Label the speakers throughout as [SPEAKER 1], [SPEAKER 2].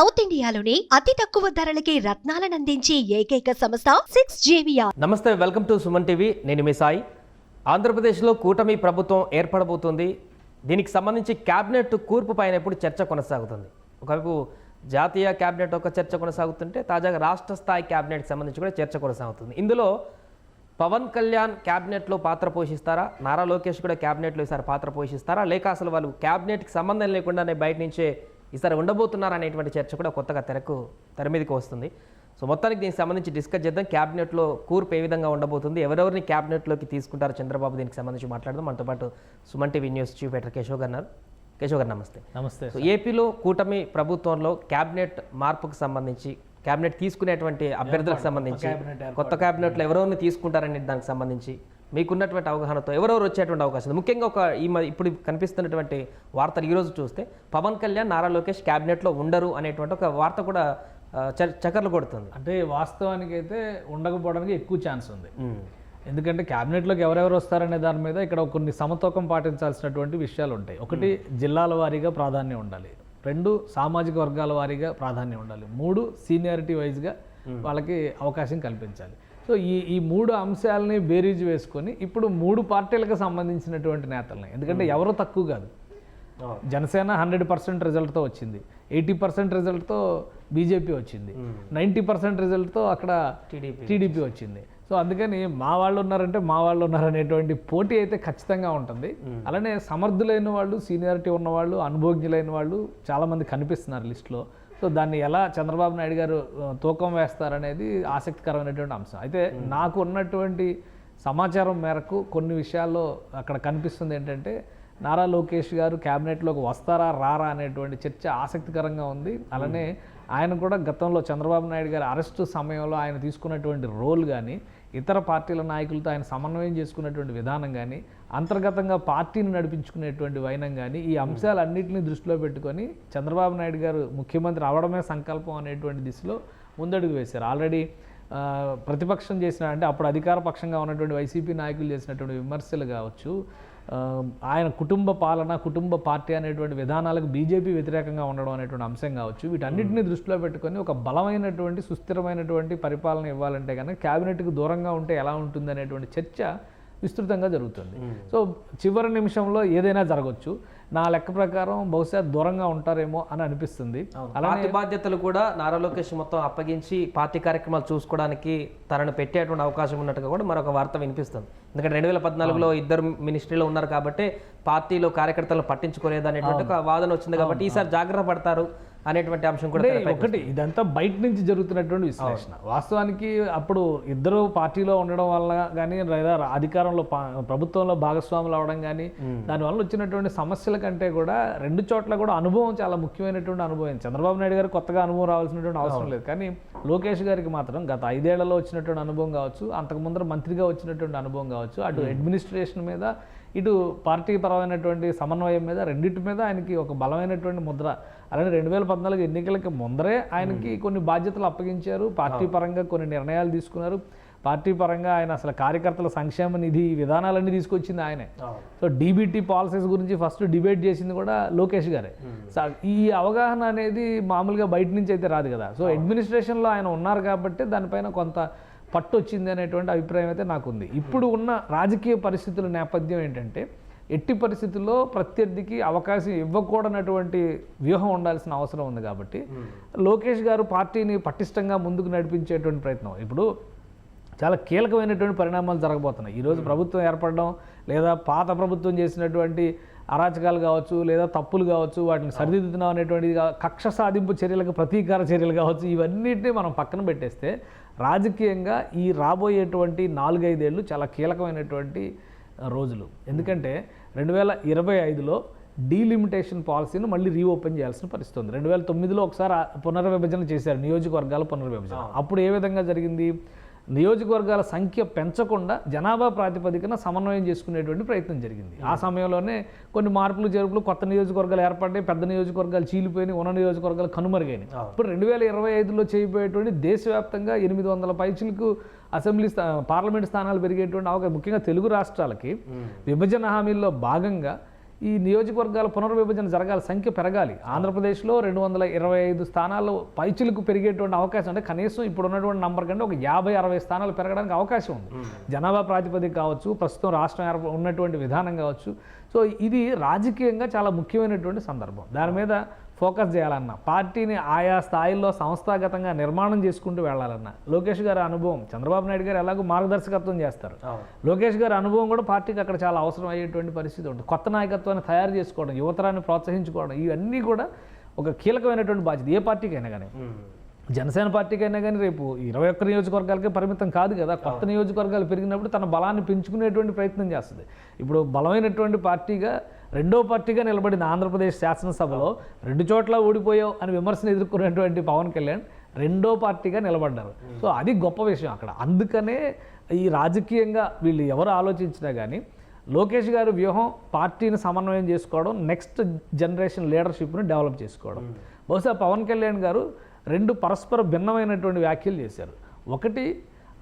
[SPEAKER 1] South ఇండియాలోని అతి తక్కువ ధరలకి రత్నాలను అందించే ఏకైక సంస్థ సిక్స్ జేవియా
[SPEAKER 2] నమస్తే వెల్కమ్ టు సుమన్ టీవీ. నేను మీ సాయి. ఆంధ్రప్రదేశ్లో కూటమి ప్రభుత్వం ఏర్పడబోతుంది. దీనికి సంబంధించి క్యాబినెట్ కూర్పు పైన ఇప్పుడు చర్చ కొనసాగుతుంది. ఒకవైపు జాతీయ క్యాబినెట్ ఒక చర్చ కొనసాగుతుంటే తాజాగా రాష్ట్ర స్థాయి క్యాబినెట్కి సంబంధించి కూడా చర్చ కొనసాగుతుంది. ఇందులో పవన్ కళ్యాణ్ క్యాబినెట్లో పాత్ర పోషిస్తారా? నారా లోకేష్ కూడా క్యాబినెట్లో ఈసారి పాత్ర పోషిస్తారా? లేక అసలు వాళ్ళు క్యాబినెట్కి సంబంధం లేకుండానే బయట నుంచే ఈసారి ఉండబోతున్నారా అనేటువంటి చర్చ కూడా కొత్తగా తెరకు తెర మీదకి వస్తుంది. సో మొత్తానికి దీనికి సంబంధించి డిస్కస్ చేద్దాం. క్యాబినెట్లో కూర్పు ఏ విధంగా ఉండబోతుంది? ఎవరెవరిని క్యాబినెట్లోకి తీసుకుంటారు చంద్రబాబు దీనికి సంబంధించి మాట్లాడదాం. మనతో పాటు Suman TV news chief editor Keshav గారు. కేశవ్ గారు నమస్తే.
[SPEAKER 3] నమస్తే
[SPEAKER 2] సో ఏపీలో కూటమి ప్రభుత్వంలో క్యాబినెట్ మార్పుకు సంబంధించి క్యాబినెట్ తీసుకునేటువంటి అభ్యర్థులకు సంబంధించి కొత్త క్యాబినెట్లో ఎవరెవరిని తీసుకుంటారనే దానికి సంబంధించి మీకున్నటువంటి అవగాహనతో ఎవరెవరు వచ్చేటువంటి అవకాశం ఉంది? ముఖ్యంగా ఒక ఈ ఇప్పుడు కనిపిస్తున్నటువంటి వార్తలు ఈరోజు చూస్తే పవన్ కళ్యాణ్ నారా లోకేష్ క్యాబినెట్లో ఉండరు అనేటువంటి ఒక వార్త కూడా చక్కర్లు కొడుతుంది.
[SPEAKER 3] అంటే వాస్తవానికి అయితే ఉండకపోవడానికి ఎక్కువ ఛాన్స్ ఉంది. ఎందుకంటే క్యాబినెట్లోకి ఎవరెవరు వస్తారనే దాని మీద ఇక్కడ కొన్ని సమతూకం పాటించాల్సినటువంటి విషయాలు ఉంటాయి. ఒకటి జిల్లాల వారీగా ప్రాధాన్యం ఉండాలి. రెండు సామాజిక వర్గాల వారీగా ప్రాధాన్యం ఉండాలి. మూడు సీనియారిటీ వైజ్గా వాళ్ళకి అవకాశం కల్పించాలి. సో ఈ ఈ మూడు అంశాలని బేరీజ్ వేసుకొని ఇప్పుడు మూడు పార్టీలకు సంబంధించినటువంటి నేతల్ని. ఎందుకంటే ఎవరు తక్కువ కాదు. జనసేన హండ్రెడ్ పర్సెంట్ రిజల్ట్తో వచ్చింది. ఎయిటీ పర్సెంట్ రిజల్ట్తో బీజేపీ వచ్చింది. నైంటీ పర్సెంట్ రిజల్ట్తో అక్కడ
[SPEAKER 2] టీడీపీ
[SPEAKER 3] వచ్చింది. సో అందుకని మా వాళ్ళు ఉన్నారంటే మా వాళ్ళు ఉన్నారనేటువంటి పోటీ అయితే ఖచ్చితంగా ఉంటుంది. అలానే సమర్థులైన వాళ్ళు సీనియారిటీ ఉన్నవాళ్ళు అనుభవజ్ఞులైన వాళ్ళు చాలామంది కనిపిస్తున్నారు లిస్టులో. సో దాన్ని ఎలా చంద్రబాబు నాయుడు గారు తూకం వేస్తారనేది ఆసక్తికరమైనటువంటి అంశం. అయితే నాకు ఉన్నటువంటి సమాచారం మేరకు కొన్ని విషయాల్లో అక్కడ కనిపిస్తుంది ఏంటంటే నారా లోకేష్ గారు క్యాబినెట్లోకి వస్తారా రారా అనేటువంటి చర్చ ఆసక్తికరంగా ఉంది. అలానే ఆయన కూడా గతంలో చంద్రబాబు నాయుడు గారి అరెస్టు సమయంలో ఆయన తీసుకున్నటువంటి రోల్ కానీ ఇతర పార్టీల నాయకులతో ఆయన సమన్వయం చేసుకున్నటువంటి విధానం కానీ అంతర్గతంగా పార్టీని నడిపించుకునేటువంటి వైనం కానీ ఈ అంశాలన్నింటినీ దృష్టిలో పెట్టుకొని చంద్రబాబు నాయుడు గారు ముఖ్యమంత్రి అవడమే సంకల్పం అనేటువంటి దిశలో ముందడుగు వేశారు. ఆల్రెడీ ప్రతిపక్షం చేసిన అంటే అప్పుడు అధికార పక్షంగా ఉన్నటువంటి వైసీపీ నాయకులు చేసినటువంటి విమర్శలు కావచ్చు ఆయన కుటుంబ పాలన కుటుంబ పార్టీ అనేటువంటి విధానాలకు బీజేపీ వ్యతిరేకంగా ఉండడం అనేటువంటి అంశం కావచ్చు. వీటన్నిటిని దృష్టిలో పెట్టుకొని ఒక బలమైనటువంటి సుస్థిరమైనటువంటి పరిపాలన ఇవ్వాలంటే కనుక క్యాబినెట్కి దూరంగా ఉంటే ఎలా ఉంటుంది అనేటువంటి చర్చ విస్తృతంగా జరుగుతుంది. సో చివరి నిమిషంలో ఏదైనా జరగవచ్చు నా లెక్క ప్రకారం బహుశా దూరంగా ఉంటారేమో అని అనిపిస్తుంది.
[SPEAKER 2] పార్టీ బాధ్యతలు కూడా నారా లోకేష్ మొత్తం అప్పగించి పార్టీ కార్యక్రమాలు చూసుకోవడానికి తనను పెట్టేటువంటి అవకాశం ఉన్నట్టుగా కూడా మరొక వార్త వినిపిస్తుంది. ఎందుకంటే రెండు వేల పద్నాలుగులో ఇద్దరు మినిస్ట్రీలో ఉన్నారు కాబట్టి పార్టీలో కార్యకర్తలను పట్టించుకోలేదు అనేటువంటి ఒక వాదన వచ్చింది కాబట్టి ఈసారి జాగ్రత్త పడతారు. అనేటువంటి అంశం కూడా
[SPEAKER 3] ఒకటి ఇదంతా బయట నుంచి జరుగుతున్నటువంటి విశ్లేషణ. వాస్తవానికి అప్పుడు ఇద్దరు పార్టీలో ఉండడం వల్ల కానీ లేదా అధికారంలో ప్రభుత్వంలో భాగస్వాములు అవడం కానీ దానివల్ల వచ్చినటువంటి సమస్యల కంటే కూడా రెండు చోట్ల కూడా అనుభవం చాలా ముఖ్యమైనటువంటి అనుభవం. చంద్రబాబు నాయుడు గారు కొత్తగా అనుభవం రావాల్సినటువంటి అవసరం లేదు. కానీ లోకేష్ గారికి మాత్రం గత ఐదేళ్ళలో వచ్చినటువంటి అనుభవం కావచ్చు అంతకు ముందర మంత్రిగా వచ్చినటువంటి అనుభవం కావచ్చు అటు అడ్మినిస్ట్రేషన్ మీద ఇటు పార్టీ పరమైనటువంటి సమన్వయం మీద రెండింటి మీద ఆయనకి ఒక బలమైనటువంటి ముద్ర. అలానే రెండు వేల పద్నాలుగు ఎన్నికలకి ముందరే ఆయనకి కొన్ని బాధ్యతలు అప్పగించారు. పార్టీ పరంగా కొన్ని నిర్ణయాలు తీసుకున్నారు. పార్టీ పరంగా ఆయన అసలు కార్యకర్తల సంక్షేమ నిధి విధానాలన్నీ తీసుకొచ్చింది ఆయనే. సో డీబీటీ పాలసీస్ గురించి ఫస్ట్ డిబేట్ చేసింది కూడా లోకేష్ గారే. సో ఈ అవగాహన అనేది మామూలుగా బయట నుంచి అయితే రాదు కదా. సో అడ్మినిస్ట్రేషన్లో ఆయన ఉన్నారు కాబట్టి దానిపైన కొంత పట్టు వచ్చింది అనేటువంటి అభిప్రాయం అయితే నాకుంది. ఇప్పుడు ఉన్న రాజకీయ పరిస్థితుల నేపథ్యం ఏంటంటే ఎట్టి పరిస్థితుల్లో ప్రత్యర్థికి అవకాశం ఇవ్వకూడనటువంటి వ్యూహం ఉండాల్సిన అవసరం ఉంది కాబట్టి లోకేష్ గారు పార్టీని పటిష్టంగా ముందుకు నడిపించేటువంటి ప్రయత్నం. ఇప్పుడు చాలా కీలకమైనటువంటి పరిణామాలు జరగబోతున్నాయి. ఈరోజు ప్రభుత్వం ఏర్పడడం లేదా పాత ప్రభుత్వం చేసినటువంటి అరాచకాలు కావచ్చు లేదా తప్పులు కావచ్చు వాటిని సరిదిద్దుతున్నాం అనేటువంటిది కా- కక్ష సాధింపు చర్యలకు ప్రతీకార చర్యలు కావచ్చు ఇవన్నిటిని మనం పక్కన పెట్టేస్తే రాజకీయంగా ఈ రాబోయేటువంటి నాలుగైదేళ్ళు చాలా కీలకమైనటువంటి రోజులు. ఎందుకంటే రెండు వేల ఇరవై ఐదులో డీలిమిటేషన్ పాలసీని మళ్ళీ రీఓపెన్ చేయాల్సిన పరిస్థితి ఉంది. రెండు వేల తొమ్మిదిలో ఒకసారి పునర్విభజన చేశారు నియోజకవర్గాల పునర్విభజన. అప్పుడు ఏ విధంగా జరిగింది? నియోజకవర్గాల సంఖ్య పెంచకుండా జనాభా ప్రాతిపదికన సమన్వయం చేసుకునేటువంటి ప్రయత్నం జరిగింది. ఆ సమయంలోనే కొన్ని మార్పులు చేర్పులు కొత్త నియోజకవర్గాలు ఏర్పడ్డాయి పెద్ద నియోజకవర్గాలు చీలిపోయినాయి ఉన్న నియోజకవర్గాలు కనుమరుగైనాయి. ఇప్పుడు రెండు వేల ఇరవై ఐదులో చేయబోయేటువంటి దేశవ్యాప్తంగా ఎనిమిది వందల పైచులకు అసెంబ్లీ స్థా పార్లమెంట్ స్థానాలు పెరిగేటువంటి అవకాశం ముఖ్యంగా తెలుగు రాష్ట్రాలకి విభజన హామీల్లో భాగంగా ఈ నియోజకవర్గాల పునర్విభజన జరగాలి సంఖ్య పెరగాలి. ఆంధ్రప్రదేశ్లో రెండు వందల ఇరవై ఐదు స్థానాలు పైచులకు పెరిగేటువంటి అవకాశం అంటే కనీసం ఇప్పుడు ఉన్నటువంటి నంబర్ కంటే ఒక యాభై అరవై స్థానాలు పెరగడానికి అవకాశం ఉంది. జనాభా ప్రాతిపదిక కావచ్చు ప్రస్తుతం రాష్ట్రం ఉన్నటువంటి విధానం కావచ్చు. సో ఇది రాజకీయంగా చాలా ముఖ్యమైనటువంటి సందర్భం. దాని మీద ఫోకస్ చేయాలన్న పార్టీని ఆయా స్థాయిల్లో సంస్థాగతంగా నిర్మాణం చేసుకుంటూ వెళ్ళాలన్న లోకేష్ గారి అనుభవం చంద్రబాబు నాయుడు గారు ఎలాగో మార్గదర్శకత్వం చేస్తారు. లోకేష్ గారి అనుభవం కూడా పార్టీకి అక్కడ చాలా అవసరం అయ్యేటువంటి పరిస్థితి ఉంటుంది. కొత్త నాయకత్వాన్ని తయారు చేసుకోవడం యువతరాన్ని ప్రోత్సహించుకోవడం ఇవన్నీ కూడా ఒక కీలకమైనటువంటి బాధ్యత ఏ పార్టీకైనా కానీ జనసేన పార్టీకైనా కానీ రేపు ఇరవై ఒక్క నియోజకవర్గాలకే పరిమితం కాదు కదా. కొత్త నియోజకవర్గాలు పెరిగినప్పుడు తన బలాన్ని పెంచుకునేటువంటి ప్రయత్నం చేస్తుంది. ఇప్పుడు బలమైనటువంటి పార్టీగా రెండో పార్టీగా నిలబడిన ఆంధ్రప్రదేశ్ శాసనసభలో. రెండు చోట్ల ఓడిపోయావు అని విమర్శను ఎదుర్కొన్నటువంటి పవన్ కళ్యాణ్ రెండో పార్టీగా నిలబడ్డారు. సో అది గొప్ప విషయం అక్కడ. అందుకనే ఈ రాజకీయంగా వీళ్ళు ఎవరు ఆలోచించినా కానీ లోకేష్ గారి వ్యూహం పార్టీని సమన్వయం చేసుకోవడం నెక్స్ట్ జనరేషన్ లీడర్షిప్ని డెవలప్ చేసుకోవడం. బహుశా పవన్ కళ్యాణ్ గారు రెండు పరస్పర భిన్నమైనటువంటి వ్యాఖ్యలు చేశారు. ఒకటి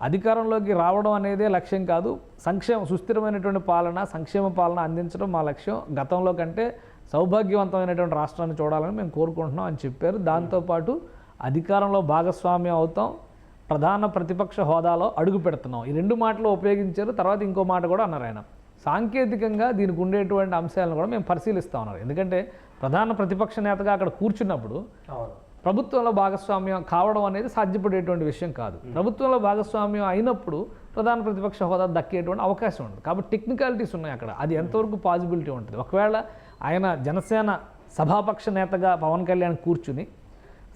[SPEAKER 3] అధికారంలోకి రావడం అనేదే లక్ష్యం కాదు. సంక్షేమ సుస్థిరమైనటువంటి పాలన సంక్షేమ పాలన అందించడం మా లక్ష్యం. గతంలో కంటే సౌభాగ్యవంతమైనటువంటి రాష్ట్రాన్ని చూడాలని మేము కోరుకుంటున్నాం అని చెప్పారు. దాంతోపాటు అధికారంలో భాగస్వామ్యం అవుతాం. ప్రధాన ప్రతిపక్ష హోదాలో అడుగు పెడుతున్నాం. ఈ రెండు మాటలు ఉపయోగించారు. తర్వాత ఇంకో మాట కూడా అన్నారు ఆయన. సాంకేతికంగా దీనికి ఉండేటువంటి అంశాలను కూడా మేము పరిశీలిస్తూ ఉన్నారు. ఎందుకంటే ప్రధాన ప్రతిపక్ష నేతగా అక్కడ కూర్చున్నప్పుడు ప్రభుత్వంలో భాగస్వామ్యం కావడం అనేది సాధ్యపడేటువంటి విషయం కాదు. ప్రభుత్వంలో భాగస్వామ్యం అయినప్పుడు ప్రధాన ప్రతిపక్ష హోదా దక్కేటువంటి అవకాశం ఉంటుంది కాబట్టి టెక్నికాలిటీస్ ఉన్నాయి అక్కడ. అది ఎంతవరకు పాసిబిలిటీ ఉంటుంది? ఒకవేళ ఆయన జనసేన సభాపక్ష నేతగా పవన్ కళ్యాణ్ కూర్చుని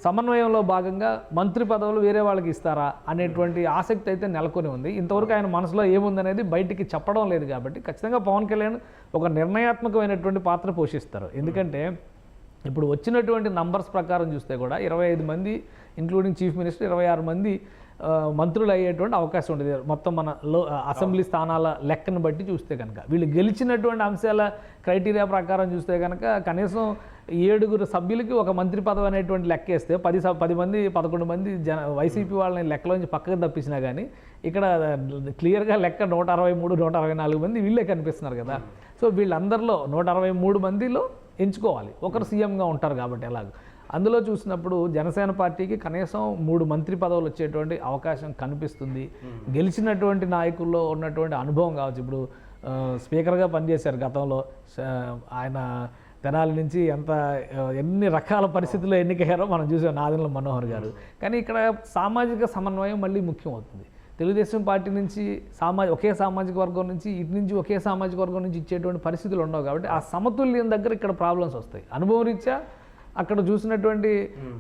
[SPEAKER 3] సమన్వయంలో భాగంగా మంత్రి పదవులు వేరే వాళ్ళకి ఇస్తారా అనేటువంటి ఆసక్తి అయితే నెలకొని ఉంది. ఇంతవరకు ఆయన మనసులో ఏముందనేది బయటికి చెప్పడం లేదు కాబట్టి ఖచ్చితంగా పవన్ కళ్యాణ్ ఒక నిర్ణయాత్మకమైనటువంటి పాత్ర పోషిస్తారు. ఎందుకంటే ఇప్పుడు వచ్చినటువంటి నంబర్స్ ప్రకారం చూస్తే కూడా ఇరవై ఐదు మంది ఇంక్లూడింగ్ చీఫ్ మినిస్టర్ ఇరవై ఆరు మంది మంత్రులు అయ్యేటువంటి అవకాశం ఉంటుంది. మొత్తం మన లో అసెంబ్లీ స్థానాల లెక్కను బట్టి చూస్తే కనుక. వీళ్ళు గెలిచినటువంటి అంశాల క్రైటీరియా ప్రకారం చూస్తే కనుక కనీసం ఏడుగురు సభ్యులకి ఒక మంత్రి పదవి అనేటువంటి లెక్క వేస్తే పది స- పది మంది పదకొండు మంది జన వైసీపీ వాళ్ళని లెక్కలోంచి పక్కకు తప్పించినా కానీ ఇక్కడ క్లియర్గా లెక్క నూట అరవై మూడు నూట అరవై నాలుగు మంది వీళ్ళే కనిపిస్తున్నారు కదా. సో వీళ్ళందరిలో నూట అరవై మూడు మందిలో ఎంచుకోవాలి. ఒకరు సీఎంగా ఉంటారు కాబట్టి ఎలాగ. అందులో చూసినప్పుడు జనసేన పార్టీకి కనీసం మూడు మంత్రి పదవులు వచ్చేటువంటి అవకాశం కనిపిస్తుంది. గెలిచినటువంటి నాయకుల్లో ఉన్నటువంటి అనుభవం కావచ్చు. ఇప్పుడు స్పీకర్గా పనిచేశారు గతంలో. ఆయన తెనాలి నుంచి ఎంత ఎన్ని రకాల పరిస్థితుల్లో ఎన్నికయ్యారో మనం చూసాం. నాదెండ్ల మనోహర్ గారు. కానీ ఇక్కడ సామాజిక సమన్వయం మళ్ళీ ముఖ్యం అవుతుంది. తెలుగుదేశం పార్టీ నుంచి సామా ఒకే సామాజిక వర్గం నుంచి ఇటు నుంచి ఒకే సామాజిక వర్గం నుంచి ఇచ్చేటువంటి పరిస్థితులు ఉండవు కాబట్టి ఆ సమతుల్యం దగ్గర ఇక్కడ ప్రాబ్లమ్స్ వస్తాయి. అనుభవం రీత్యా అక్కడ చూసినటువంటి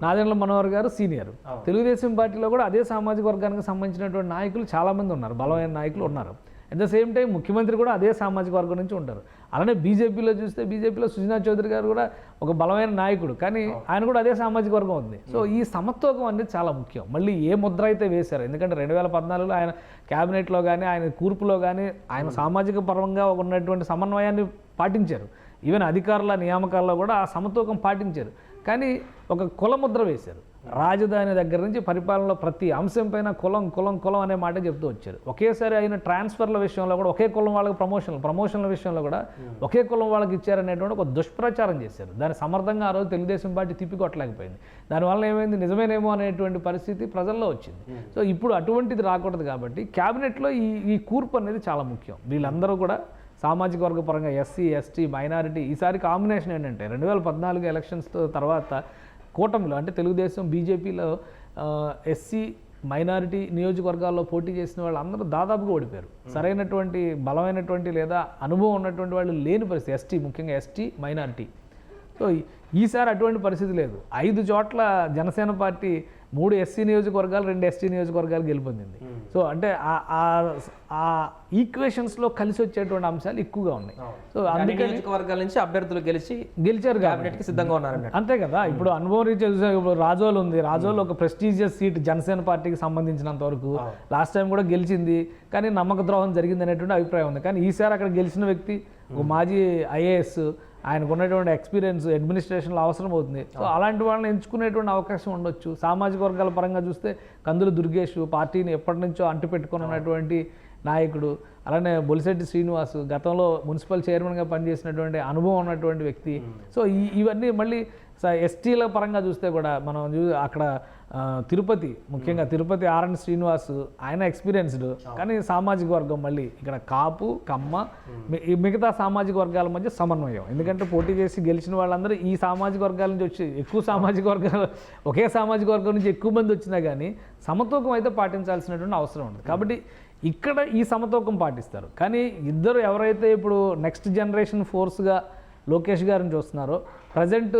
[SPEAKER 3] నాదెండ్ల మనోహర్ గారు సీనియర్. తెలుగుదేశం పార్టీలో కూడా అదే సామాజిక వర్గానికి సంబంధించినటువంటి నాయకులు చాలామంది ఉన్నారు. బలమైన నాయకులు ఉన్నారు. అట్ ద సేమ్ టైం ముఖ్యమంత్రి కూడా అదే సామాజిక వర్గం నుంచి ఉంటారు. అలానే బీజేపీలో చూస్తే బీజేపీలో సుజనా చౌదరి గారు కూడా ఒక బలమైన నాయకుడు. కానీ ఆయన కూడా అదే సామాజిక వర్గం ఉంది. సో ఈ సమత్వకం అనేది చాలా ముఖ్యం. మళ్ళీ ఏ ముద్ర అయితే వేశారు ఎందుకంటే రెండు వేల పద్నాలుగులో ఆయన క్యాబినెట్లో కానీ ఆయన కూర్పులో కానీ ఆయన సామాజిక పరంగా ఉన్నటువంటి సమన్వయాన్ని పాటించారు. ఈవెన్ అధికారుల నియామకాల్లో కూడా ఆ సమతూకం పాటించారు. కానీ ఒక కుల ముద్ర వేశారు. రాజధాని దగ్గర నుంచి పరిపాలనలో ప్రతి అంశం పైన కులం కులం కులం అనే మాట చెప్తూ వచ్చారు. ఒకేసారి అయిన ట్రాన్స్ఫర్ల విషయంలో కూడా ఒకే కులం వాళ్ళకి ప్రమోషన్లు ప్రమోషన్ల విషయంలో కూడా ఒకే కులం వాళ్ళకి ఇచ్చారనేటువంటి ఒక దుష్ప్రచారం చేశారు. దాన్ని సమర్థంగా ఆ రోజు తెలుగుదేశం పార్టీ తిప్పికొట్టలేకపోయింది. దానివల్ల ఏమైంది? నిజమేనేమో అనేటువంటి పరిస్థితి ప్రజల్లో వచ్చింది. సో ఇప్పుడు అటువంటిది రాకూడదు కాబట్టి క్యాబినెట్లో ఈ ఈ కూర్పు అనేది చాలా ముఖ్యం. వీళ్ళందరూ కూడా సామాజిక వర్గ పరంగా ఎస్సీ ఎస్టీ మైనారిటీ ఈసారి కాంబినేషన్ ఏంటంటే రెండు వేల పద్నాలుగు ఎలక్షన్స్ తర్వాత కూటమిలో అంటే తెలుగుదేశం బీజేపీలో ఎస్సీ మైనారిటీ నియోజకవర్గాల్లో పోటీ చేసిన వాళ్ళందరూ దాదాపుగా ఓడిపోయారు. సరైనటువంటి బలమైనటువంటి లేదా అనుభవం ఉన్నటువంటి వాళ్ళు లేని పరిస్థితి. ఎస్టీ ముఖ్యంగా ఎస్టీ మైనారిటీ. సో ఈసారి అటువంటి పరిస్థితి లేదు. ఐదు చోట్ల జనసేన పార్టీ మూడు ఎస్సీ నియోజకవర్గాలు రెండు ఎస్టీ నియోజకవర్గాలు గెలుపొందింది. సో అంటే ఆ- ఈక్వేషన్స్లో కలిసి వచ్చేటువంటి అంశాలు ఎక్కువగా ఉన్నాయి. సో అందుకని
[SPEAKER 2] నియోజకవర్గాల నుంచి అభ్యర్థులు గెలిచి
[SPEAKER 3] గెలిచారు కాబట్టి.
[SPEAKER 2] సిద్ధంగా ఉన్నారన్నట్టు
[SPEAKER 3] అంతే కదా. ఇప్పుడు అనుభవం చూసా ఇప్పుడు రాజోల్ ఉంది. రాజోల్ ఒక ప్రెస్టీజియస్ సీట్ జనసేన పార్టీకి సంబంధించినంత వరకు లాస్ట్ టైం కూడా గెలిచింది. కానీ నమ్మక ద్రోహం జరిగింది అనేటువంటి అభిప్రాయం ఉంది. కానీ ఈసారి అక్కడ గెలిచిన వ్యక్తి ఒక మాజీ ఐఏఎస్ ఆయనకు ఉన్నటువంటి ఎక్స్పీరియన్స్ అడ్మినిస్ట్రేషన్లో అవసరం అవుతుంది. సో అలాంటి వాళ్ళని ఎంచుకునేటువంటి అవకాశం ఉండొచ్చు. సామాజిక వర్గాల పరంగా చూస్తే కందులు దుర్గేష్ పార్టీని ఎప్పటి నుంచో అంటిపెట్టుకొని ఉన్నటువంటి నాయకుడు అలానే బొలిశెట్టి శ్రీనివాసు గతంలో మున్సిపల్ చైర్మన్గా పనిచేసినటువంటి అనుభవం ఉన్నటువంటి వ్యక్తి. సో ఈ ఇవన్నీ మళ్ళీ ఎస్టీల పరంగా చూస్తే కూడా మనం చూ అక్కడ తిరుపతి ముఖ్యంగా తిరుపతి ఆర్ఎన్ శ్రీనివాస్ ఆయన ఎక్స్పీరియన్స్డ్. కానీ సామాజిక వర్గం మళ్ళీ ఇక్కడ కాపు కమ్మ మిగతా సామాజిక వర్గాల మధ్య సమన్వయం. ఎందుకంటే పోటీ చేసి గెలిచిన వాళ్ళందరూ ఈ సామాజిక వర్గాల నుంచి వచ్చి ఎక్కువ సామాజిక వర్గాలు ఒకే సామాజిక వర్గం నుంచి ఎక్కువ మంది వచ్చినా కానీ సమతూకం అయితే పాటించాల్సినటువంటి అవసరం ఉంది కాబట్టి ఇక్కడ ఈ సమతూకం పాటిస్తారు. కానీ ఇద్దరు ఎవరైతే ఇప్పుడు నెక్స్ట్ జనరేషన్ ఫోర్స్గా లోకేష్ గారిని చూస్తున్నారో ప్రజెంట్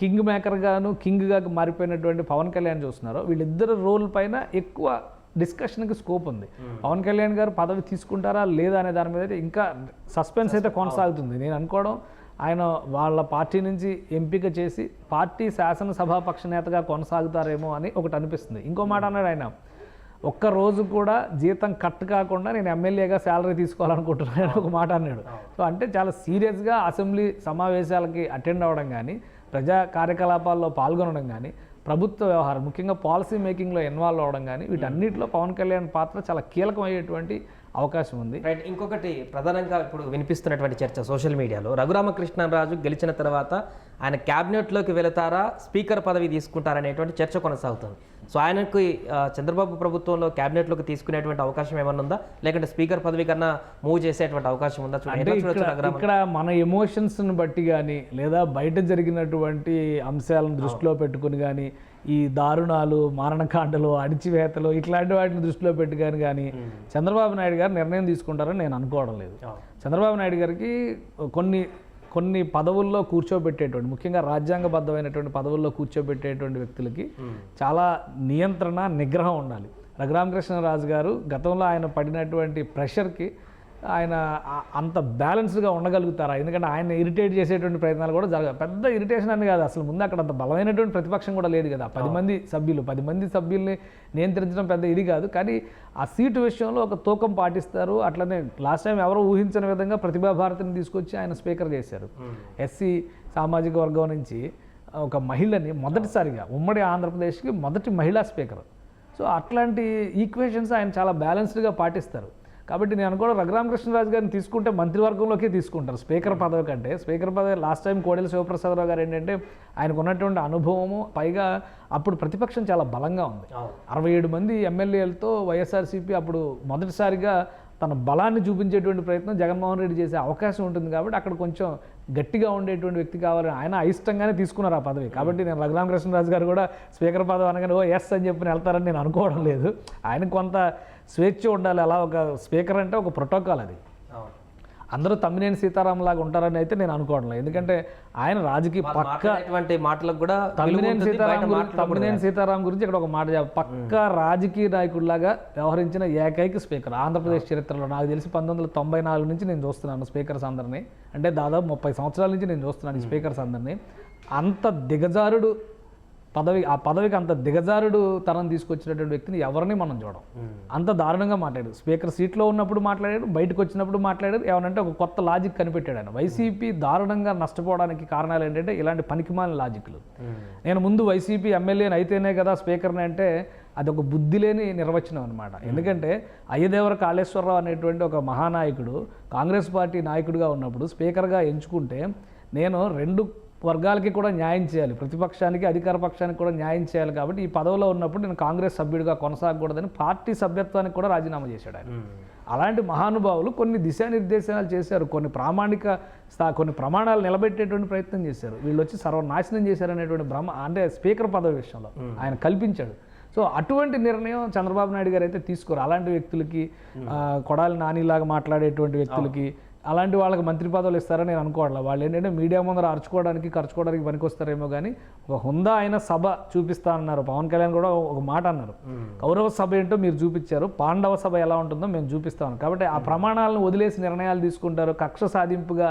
[SPEAKER 3] కింగ్ మేకర్గాను కింగ్గా మారిపోయినటువంటి పవన్ కళ్యాణ్ చూస్తున్నారో వీళ్ళిద్దరు రోల్ పైన ఎక్కువ డిస్కషన్కి స్కోప్ ఉంది. పవన్ కళ్యాణ్ గారు పదవి తీసుకుంటారా లేదా అనే దాని మీద అయితే ఇంకా సస్పెన్స్ అయితే కొనసాగుతుంది. నేను అనుకోవడం ఆయన వాళ్ళ పార్టీ నుంచి ఎంపిక చేసి పార్టీ శాసనసభాపక్ష నేతగా కొనసాగుతారేమో అని ఒకటి అనిపిస్తుంది. ఇంకో మాట అన్నాడు ఆయన. ఒక్క రోజు కూడా జీతం కట్ కాకుండా నేను ఎమ్మెల్యేగా శాలరీ తీసుకోవాలనుకుంటున్నాను ఒక మాట అన్నాడు. సో అంటే చాలా సీరియస్గా అసెంబ్లీ సమావేశాలకి అటెండ్ అవ్వడం కానీ ప్రజా కార్యకలాపాల్లో పాల్గొనడం కానీ ప్రభుత్వ వ్యవహారం ముఖ్యంగా పాలసీ మేకింగ్లో ఇన్వాల్వ్ అవ్వడం కానీ వీటన్నిటిలో పవన్ కళ్యాణ్ పాత్ర చాలా కీలకమయ్యేటువంటి అవకాశం ఉంది.
[SPEAKER 2] రైట్ ఇంకొకటి ప్రధానంగా ఇప్పుడు వినిపిస్తున్నటువంటి చర్చ సోషల్ మీడియాలో. రఘురామకృష్ణరాజు గెలిచిన తర్వాత ఆయన క్యాబినెట్లోకి వెళతారా స్పీకర్ పదవి తీసుకుంటారనేటువంటి చర్చ కొనసాగుతుంది. సో ఆయనకు చంద్రబాబు ప్రభుత్వంలో క్యాబినెట్లోకి తీసుకునేటువంటి అవకాశం ఏమన్నా ఉందా? లేకుంటే స్పీకర్ పదవి కన్నా మూవ్ చేసేటువంటి అవకాశం ఉందా?
[SPEAKER 3] ఇక్కడ మన ఎమోషన్స్ని బట్టి కానీ లేదా బయట జరిగినటువంటి అంశాలను దృష్టిలో పెట్టుకుని కానీ ఈ దారుణాలు మారణకాండలు అణిచివేతలు ఇట్లాంటి వాటిని దృష్టిలో పెట్టుకొని కానీ చంద్రబాబు నాయుడు గారు నిర్ణయం తీసుకుంటారని నేను అనుకోవడం లేదు. చంద్రబాబు నాయుడు గారికి కొన్ని కొన్ని పదవుల్లో కూర్చోబెట్టేటువంటి ముఖ్యంగా రాజ్యాంగబద్ధమైనటువంటి పదవుల్లో కూర్చోబెట్టేటువంటి వ్యక్తులకి చాలా నియంత్రణ నిగ్రహం ఉండాలి. రఘురామకృష్ణరాజు గారు గతంలో ఆయన పడినటువంటి ప్రెషర్కి ఆయన అంత బ్యాలెన్స్డ్గా ఉండగలుగుతారా? ఎందుకంటే ఆయన ఇరిటేట్ చేసేటువంటి ప్రయత్నాలు కూడా జరగదు పెద్ద ఇరిటేషన్ అని కాదు. అసలు ముందు అక్కడ అంత బలమైనటువంటి ప్రతిపక్షం కూడా లేదు కదా. పది మంది సభ్యులు పది మంది సభ్యుల్ని నియంత్రించడం పెద్ద ఇది కాదు. కానీ ఆ సీటు విషయంలో ఒక తూకం పాటిస్తారు. అట్లనే లాస్ట్ టైం ఎవరో ఊహించని విధంగా ప్రతిభా భారతిని తీసుకొచ్చి ఆయన స్పీకర్ చేశారు. ఎస్సీ సామాజిక వర్గం నుంచి ఒక మహిళని మొదటిసారిగా ఉమ్మడి ఆంధ్రప్రదేశ్కి మొదటి మహిళా స్పీకర్. సో అట్లాంటి ఈక్వేషన్స్ ఆయన చాలా బ్యాలెన్స్డ్గా పాటిస్తారు. కాబట్టి నేను అనుకోవడం రఘురామకృష్ణరాజు గారిని తీసుకుంటే మంత్రివర్గంలోకే తీసుకుంటారు. స్పీకర్ పదవి కంటే. స్పీకర్ పదవి లాస్ట్ టైం కోడెల శివప్రసాదరావు గారు ఏంటంటే ఆయనకు ఉన్నటువంటి అనుభవము పైగా అప్పుడు ప్రతిపక్షం చాలా బలంగా ఉంది. అరవై ఏడు మంది ఎమ్మెల్యేలతో వైఎస్ఆర్సీపీ అప్పుడు మొదటిసారిగా తన బలాన్ని చూపించేటువంటి ప్రయత్నం జగన్మోహన్ రెడ్డి చేసే అవకాశం ఉంటుంది కాబట్టి అక్కడ కొంచెం గట్టిగా ఉండేటువంటి వ్యక్తి కావాలని ఆయన అయిష్టంగానే తీసుకున్నారు ఆ పదవి. కాబట్టి నేను రఘురామకృష్ణరాజు గారు కూడా స్పీకర్ పదవి అనగానే ఓ ఎస్ అని చెప్పి వెళ్తారని నేను అనుకోవడం లేదు. ఆయన కొంత స్వేచ్ఛ ఉండాలి. అలా ఒక స్పీకర్ అంటే ఒక ప్రోటోకాల్ అది. అందరూ తమ్మినేని సీతారాం లాగా ఉంటారని అయితే నేను అనుకోవడం ఎందుకంటే ఆయన రాజకీయ పక్క
[SPEAKER 2] మాటలకు కూడా
[SPEAKER 3] తమ్మినేని సీతారాం. తమ్మినేని సీతారాం గురించి ఇక్కడ ఒక మాట పక్క రాజకీయ నాయకుడిలాగా వ్యవహరించిన ఏకైక స్పీకర్ ఆంధ్రప్రదేశ్ చరిత్రలో. నాకు తెలిసి పంతొమ్మిది వందల తొంభై నాలుగు నుంచి నేను చూస్తున్నాను స్పీకర్స్ అందరినీ. అంటే దాదాపు ముప్పై సంవత్సరాల నుంచి నేను చూస్తున్నాను ఈ స్పీకర్స్ అందరినీ. అంత దిగజారుడు పదవి ఆ పదవికి అంత దిగజారుడు తరం తీసుకొచ్చినటువంటి వ్యక్తిని ఎవరిని మనం చూడం. అంత దారుణంగా మాట్లాడాడు స్పీకర్ సీట్లో ఉన్నప్పుడు మాట్లాడాడు బయటకు వచ్చినప్పుడు మాట్లాడాడు ఏమనంటే ఒక కొత్త లాజిక్ కనిపెట్టాడు ఆయన. వైసీపీ దారుణంగా నష్టపోవడానికి కారణాలు ఏంటంటే ఇలాంటి పనికిమాలిన లాజిక్లు. నేను ముందు వైసీపీ ఎమ్మెల్యేని అయితేనే కదా స్పీకర్ని అంటే అది ఒక బుద్ధి లేని నిర్వచనం అనమాట ఎందుకంటే అయ్యదేవర కాళేశ్వరరావు అనేటువంటి ఒక మహానాయకుడు కాంగ్రెస్ పార్టీ నాయకుడిగా ఉన్నప్పుడు స్పీకర్గా ఎంచుకుంటే నేను రెండు వర్గాలకి కూడా న్యాయం చేయాలి. ప్రతిపక్షానికి అధికార పక్షానికి కూడా న్యాయం చేయాలి కాబట్టి ఈ పదవిలో ఉన్నప్పుడు నేను కాంగ్రెస్ సభ్యుడిగా కొనసాగకూడదని పార్టీ సభ్యత్వానికి కూడా రాజీనామా చేశాడు ఆయన. అలాంటి మహానుభావులు కొన్ని దిశానిర్దేశాలు చేశారు. కొన్ని ప్రామాణిక స్థా కొన్ని ప్రమాణాలు నిలబెట్టేటువంటి ప్రయత్నం చేశారు. వీళ్ళు వచ్చి సర్వనాశనం చేశారనేటువంటి భ్రమ అంటే స్పీకర్ పదవి విషయంలో ఆయన కల్పించాడు. సో అటువంటి నిర్ణయం చంద్రబాబు నాయుడు గారు అయితే తీసుకోరు. అలాంటి వ్యక్తులకి కొడాలి నానిలాగా మాట్లాడేటువంటి వ్యక్తులకి అలాంటి వాళ్ళకి మంత్రి పదవులు ఇస్తారని నేను అనుకోవట్లే. వాళ్ళు ఏంటంటే మీడియా ముందర అరుచుకోవడానికి ఖర్చుకోవడానికి పనికొస్తారేమో కానీ ఒక హుందా అయిన సభ చూపిస్తా అన్నారు. పవన్ కళ్యాణ్ కూడా ఒక మాట అన్నారు. కౌరవ సభ ఏంటో మీరు చూపించారు. పాండవ సభ ఎలా ఉంటుందో మేము చూపిస్తాం కాబట్టి ఆ ప్రమాణాలను వదిలేసి నిర్ణయాలు తీసుకుంటారు. కక్ష సాధింపుగా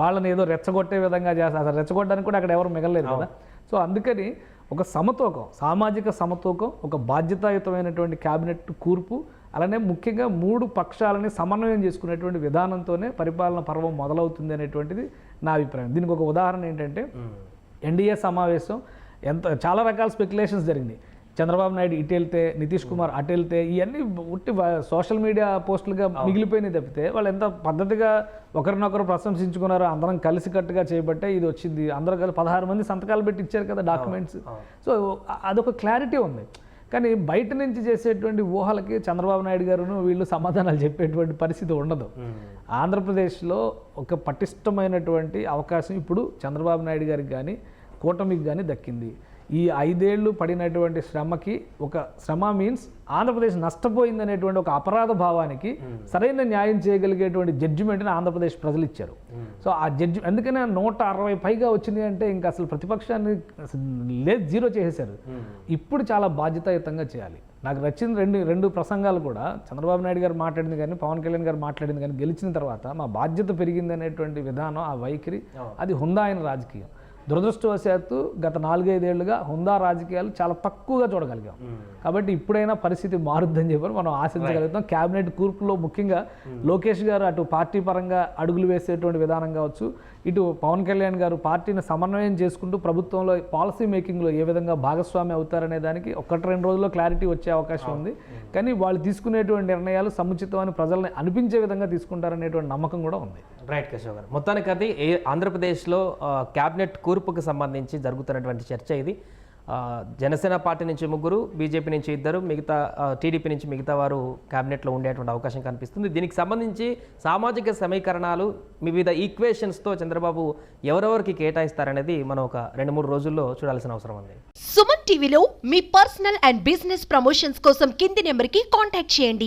[SPEAKER 3] వాళ్ళని ఏదో రెచ్చగొట్టే విధంగా చేస్తారు అసలు రెచ్చగొట్టడానికి కూడా అక్కడ ఎవరు మిగలలేదు కదా. సో అందుకని ఒక సమతూకం సామాజిక సమతూకం ఒక బాధ్యతాయుతమైనటువంటి క్యాబినెట్ కూర్పు అలానే ముఖ్యంగా మూడు పక్షాలని సమన్వయం చేసుకునేటువంటి విధానంతోనే పరిపాలన పర్వం మొదలవుతుంది అనేటువంటిది నా అభిప్రాయం. దీనికి ఒక ఉదాహరణ ఏంటంటే ఎన్డీఏ సమావేశం ఎంత చాలా రకాల స్పెక్యులేషన్స్ జరిగినాయి. చంద్రబాబు నాయుడు ఇటు వెళ్తే నితీష్ కుమార్ అటు వెళ్తే ఇవన్నీ ఉట్టి సోషల్ మీడియా పోస్టులుగా మిగిలిపోయినాయి తప్పితే వాళ్ళు ఎంత పద్ధతిగా ఒకరినొకరు ప్రశంసించుకున్నారు అందరం కలిసికట్టుగా చేయబట్టే ఇది వచ్చింది. అందరూ కలిసి పదహారు మంది సంతకాలు పెట్టి ఇచ్చారు కదా డాక్యుమెంట్స్ సో అదొక క్లారిటీ ఉంది. కానీ బయట నుంచి చేసేటువంటి ఊహలకి చంద్రబాబు నాయుడు గారును వీళ్ళు సమాధానాలు చెప్పేటువంటి పరిస్థితి ఉండదు. ఆంధ్రప్రదేశ్లో ఒక పటిష్టమైనటువంటి అవకాశం ఇప్పుడు చంద్రబాబు నాయుడు గారికి కానీ కూటమికి కానీ దక్కింది. ఈ ఐదేళ్ళు పడినటువంటి శ్రమకి ఒక శ్రమ మీన్స్ ఆంధ్రప్రదేశ్ నష్టపోయింది అనేటువంటి ఒక అపరాధ భావానికి సరైన న్యాయం చేయగలిగేటువంటి జడ్జిమెంట్ని ఆంధ్రప్రదేశ్ ప్రజలు ఇచ్చారు సో ఆ జడ్జి అందుకనే నూట అరవై పైగా వచ్చింది అంటే ఇంకా అసలు ప్రతిపక్షాన్ని లేదు జీరో చేసేశారు. ఇప్పుడు చాలా బాధ్యతాయుతంగా చేయాలి. నాకు నచ్చిన రెండు రెండు ప్రసంగాలు కూడా చంద్రబాబు నాయుడు గారు మాట్లాడింది కానీ పవన్ కళ్యాణ్ గారు మాట్లాడింది కానీ గెలిచిన తర్వాత మా బాధ్యత పెరిగింది అనేటువంటి విధానం ఆ వైఖరి. అది హుందా అయిన రాజకీయం. దురదృష్టవశాత్తు గత నాలుగైదేళ్ళుగా హుందా రాజకీయాలు చాలా తక్కువగా చూడగలిగాం. కాబట్టి ఇప్పుడైనా పరిస్థితి మారుద్దని చెప్పి మనం ఆశించగలుగుతాం. కేబినెట్ కూర్పులో ముఖ్యంగా లోకేష్ గారు అటు పార్టీ పరంగా అడుగులు వేసేటువంటి విధానం కావచ్చు ఇటు పవన్ కళ్యాణ్ గారు పార్టీని సమన్వయం చేసుకుంటూ ప్రభుత్వంలో పాలసీ మేకింగ్లో ఏ విధంగా భాగస్వామి అవుతారనే దానికి ఒకటి రెండు రోజుల్లో క్లారిటీ వచ్చే అవకాశం ఉంది. కానీ వాళ్ళు తీసుకునేటువంటి నిర్ణయాలు సముచితమని ప్రజల్ని అనిపించే విధంగా తీసుకుంటారనేటువంటి నమ్మకం కూడా ఉంది.
[SPEAKER 2] రైట్ కేశవ్ గారు? మొత్తానికి అది ఏ ఆంధ్రప్రదేశ్లో క్యాబినెట్ కూర్పుకు సంబంధించి జరుగుతున్నటువంటి చర్చ ఇది. జనసేన పార్టీ నుంచి ముగ్గురు బీజేపీ నుంచి ఇద్దరు మిగతా టీడీపీ నుంచి మిగతా వారు క్యాబినెట్లో ఉండేటువంటి అవకాశం కనిపిస్తుంది. దీనికి సంబంధించి సామాజిక సమీకరణాలు వివిధ ఈక్వేషన్స్తో చంద్రబాబు ఎవరెవరికి కేటాయిస్తారనేది మనం ఒక రెండు మూడు రోజుల్లో చూడాల్సిన అవసరం ఉంది.
[SPEAKER 1] సుమన్ టీవీలో మీ పర్సనల్ అండ్ బిజినెస్ ప్రమోషన్స్ కోసం కింది నెంబర్కి కాంటాక్ట్ చేయండి.